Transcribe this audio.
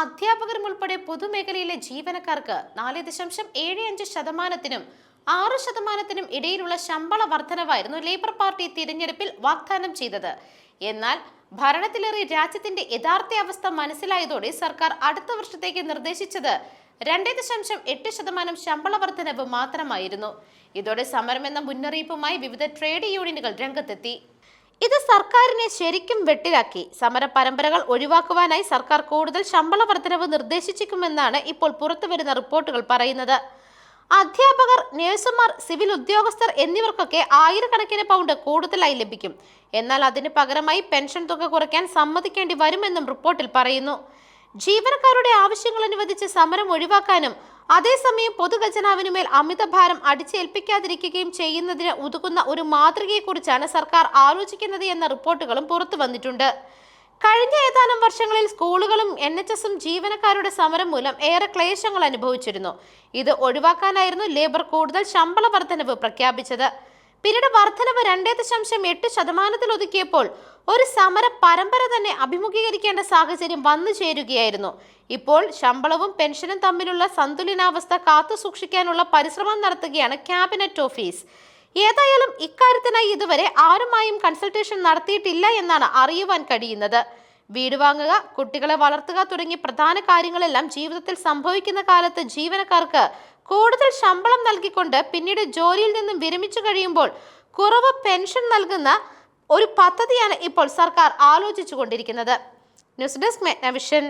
അധ്യാപകരും ഉൾപ്പെടെ പൊതുമേഖലയിലെ ജീവനക്കാർക്ക് നാല് ദശാംശം ഏഴ് അഞ്ച് ശതമാനത്തിനും ആറ് ശതമാനത്തിനും ഇടയിലുള്ള ശമ്പള വർധനവായിരുന്നു ലേബർ പാർട്ടി തിരഞ്ഞെടുപ്പിൽ വാഗ്ദാനം ചെയ്തത്. എന്നാൽ ഭരണത്തിലേറി രാജ്യത്തിന്റെ യഥാർത്ഥ അവസ്ഥ മനസ്സിലായതോടെ സർക്കാർ അടുത്ത വർഷത്തേക്ക് നിർദ്ദേശിച്ചത് രണ്ടേ ദശാംശം എട്ട് ശതമാനം ശമ്പള വർധനവ് മാത്രമായിരുന്നു. ഇതോടെ സമരമെന്ന മുന്നറിയിപ്പുമായി വിവിധ ട്രേഡ് യൂണിയനുകൾ രംഗത്തെത്തി. ഇത് സർക്കാരിനെ ശരിക്കും വെട്ടിലാക്കി. സമര പരമ്പരകൾ ഒഴിവാക്കുവാനായി സർക്കാർ കൂടുതൽ ശമ്പള വർധനവ് നിർദ്ദേശിച്ചിരിക്കുമെന്നാണ് ഇപ്പോൾ പുറത്തുവരുന്ന റിപ്പോർട്ടുകൾ പറയുന്നത്. അധ്യാപകർ നഴ്സുമാർ സിവിൽ ഉദ്യോഗസ്ഥർ എന്നിവർക്കൊക്കെ ആയിരക്കണക്കിന് പൗണ്ട് കൂടുതലായി ലഭിക്കും. എന്നാൽ അതിന് പകരമായി പെൻഷൻ തുക കുറയ്ക്കാൻ സമ്മതിക്കേണ്ടി വരുമെന്നും റിപ്പോർട്ടിൽ പറയുന്നു. ജീവനക്കാരുടെ ആവശ്യങ്ങൾ അനുവദിച്ച് സമരം ഒഴിവാക്കാനും അതേസമയം പൊതുഖജനാവിനുമേൽ അമിതഭാരം അടിച്ചേൽപ്പിക്കാതിരിക്കുകയും ചെയ്യുന്നതിന് ഉതുകുന്ന ഒരു മാതൃകയെക്കുറിച്ചാണ് സർക്കാർ ആലോചിക്കുന്നത് എന്ന റിപ്പോർട്ടുകളും പുറത്തു വന്നിട്ടുണ്ട്. കഴിഞ്ഞ ഏതാനും വർഷങ്ങളിൽ സ്കൂളുകളും എൻ എച്ച് എസും ജീവനക്കാരുടെ സമരം മൂലം ഏറെ ക്ലേശങ്ങൾ അനുഭവിച്ചിരുന്നു. ഇത് ഒഴിവാക്കാനായിരുന്നു ലേബർ കൂടുതൽ ശമ്പള വർധനവ് പ്രഖ്യാപിച്ചത്. പിന്നീട് വർധനവ് രണ്ടേ ദശാംശം എട്ട് ശതമാനത്തിൽ ഒതുക്കിയപ്പോൾ ഒരു സമര പരമ്പര തന്നെ അഭിമുഖീകരിക്കേണ്ട സാഹചര്യം വന്നു ചേരുകയായിരുന്നു. ഇപ്പോൾ ശമ്പളവും പെൻഷനും തമ്മിലുള്ള സന്തുലനാവസ്ഥ കാത്തു സൂക്ഷിക്കാനുള്ള പരിശ്രമം നടത്തുകയാണ് ക്യാബിനറ്റ് ഓഫീസ്. ഏതായാലും ഇക്കാര്യത്തിനായി ഇതുവരെ ആരുമായും കൺസൾട്ടേഷൻ നടത്തിയിട്ടില്ല എന്നാണ് അറിയുവാൻ കഴിയുന്നത്. വീട് വാങ്ങുക കുട്ടികളെ വളർത്തുക തുടങ്ങിയ പ്രധാന കാര്യങ്ങളെല്ലാം ജീവിതത്തിൽ സംഭവിക്കുന്ന കാലത്ത് ജീവനക്കാർക്ക് കൂടുതൽ ശമ്പളം നൽകിക്കൊണ്ട് പിന്നീട് ജോലിയിൽ നിന്നും വിരമിച്ചു കഴിയുമ്പോൾ കുറവ് പെൻഷൻ നൽകുന്ന ഒരു പദ്ധതിയാണ് ഇപ്പോൾ സർക്കാർ ആലോചിച്ചു കൊണ്ടിരിക്കുന്നത് ന്യൂസ് ഡെസ്ക് മെഗ്നവിഷൻ.